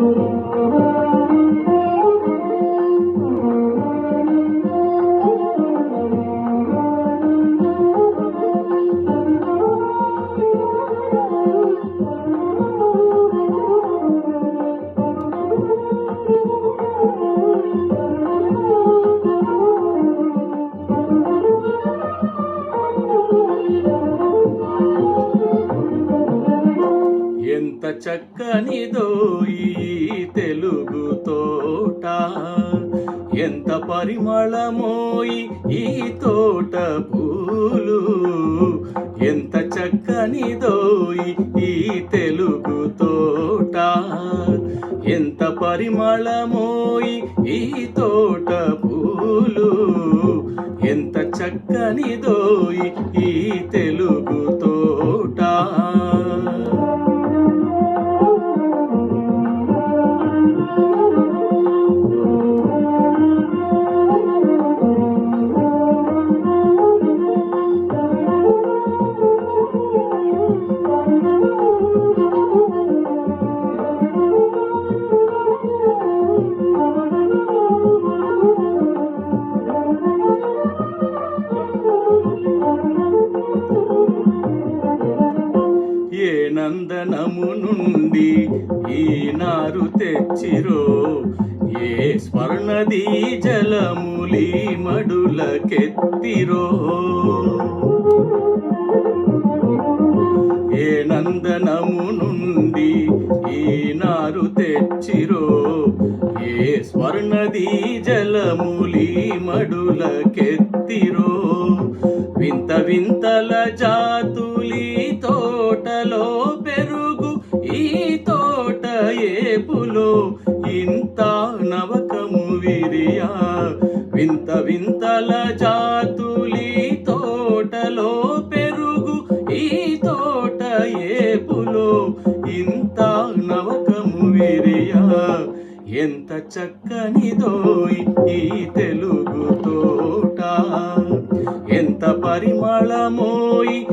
ఎంత చక్కనిదో ఈ తెలుగు తోట. ఎంత పరిమళమోయి ఈ తోట పూలు. ఎంత చక్కనిదో ఈ తెలుగు తోట. ఎంత పరిమళమోయి ఈ తోట పూలు. ఎంత చక్కనిదో ఈ తెలుగు ఏ నందనము నుండి ఈ నారు తెచ్చిరో? ఏ స్వర్ణదీ జలములి మడులకెత్తిరో? ఏ నందనము నుండి ఈ నారు తెచ్చిరో? ఏ స్వర్ణదీ జలములి మడులకెత్తిరో? వింత వింతల జాతులి తోట ఏపులో ఇంత నవకము విరియా. వింత వింతల జాతులి తోటలో పెరుగు ఈ తోట ఏపులో ఇంత నవకము విరియా. ఎంత చక్కనిదోయ్ ఈ తెలుగు తోట. ఎంత పరిమళమోయి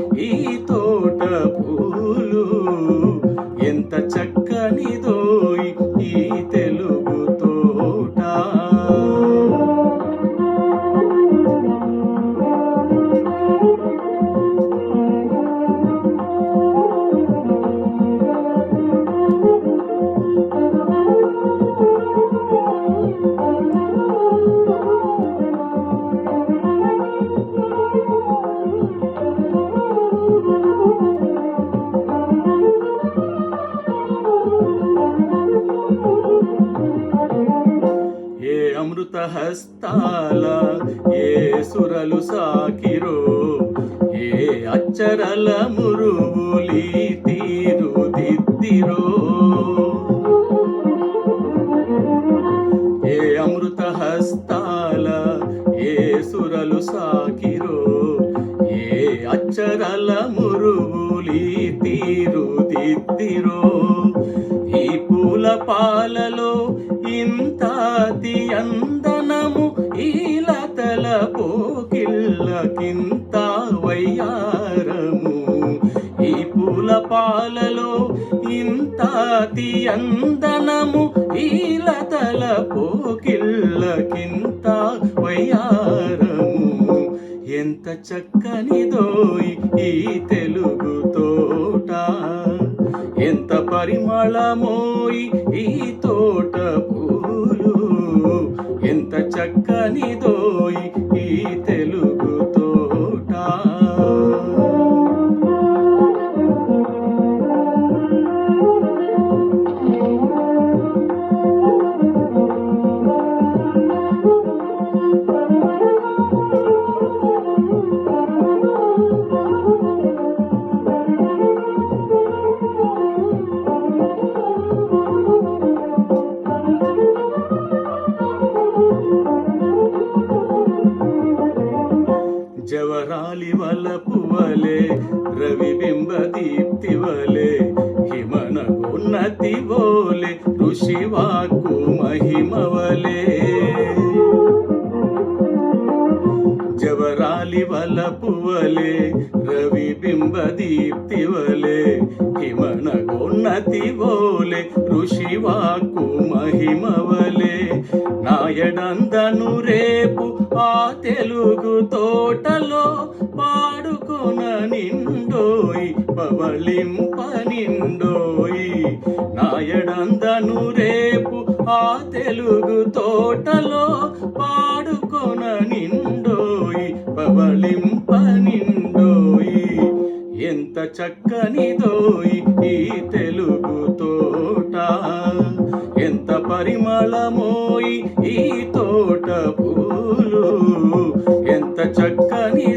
హస్తాల ఏ సురలు సాకిరో ఏ అచ్చరల మురువులి తీరు దిద్దిరో. ఏ అమృత హస్తాల ఏ సురలు సాకిరో ఏ అచ్చరల మురువులి తీరు దిద్దిరో. ఈ పూల పాలలో ఇంతాతి అందనము పోకిళ్ళకింత వయ్యారము? ఈ పూల పాలలో ఇంత అందనము ఈ లతల పోకిళ్ళకింత వయ్యారము? ఎంత చక్కనిదో ఈ తెలుగు తోట? ఎంత పరిమళమోయి ఈ తోట పూలు? ఎంత చక్కనిదో ఉన్నతి వోలె ఋషి వాక్కు మహిమ రవి బింబ దీప్తి వలె హిమన ఉన్నతి ఓలే ఋషివాకు మహిమవలే నాయడందను రేపు ఆ తెలుగు తోటలో పాడుకొన నిండోయి పవళింప నిండోయి నాయడందను రేపు ఆ తెలుగు తోటలో పాడుకొన నిండు పవళింప ఎంత చక్కనిదోయి ఈ తెలుగు తోట. ఎంత పరిమళమోయి ఈ తోట పూలు. ఎంత చక్కని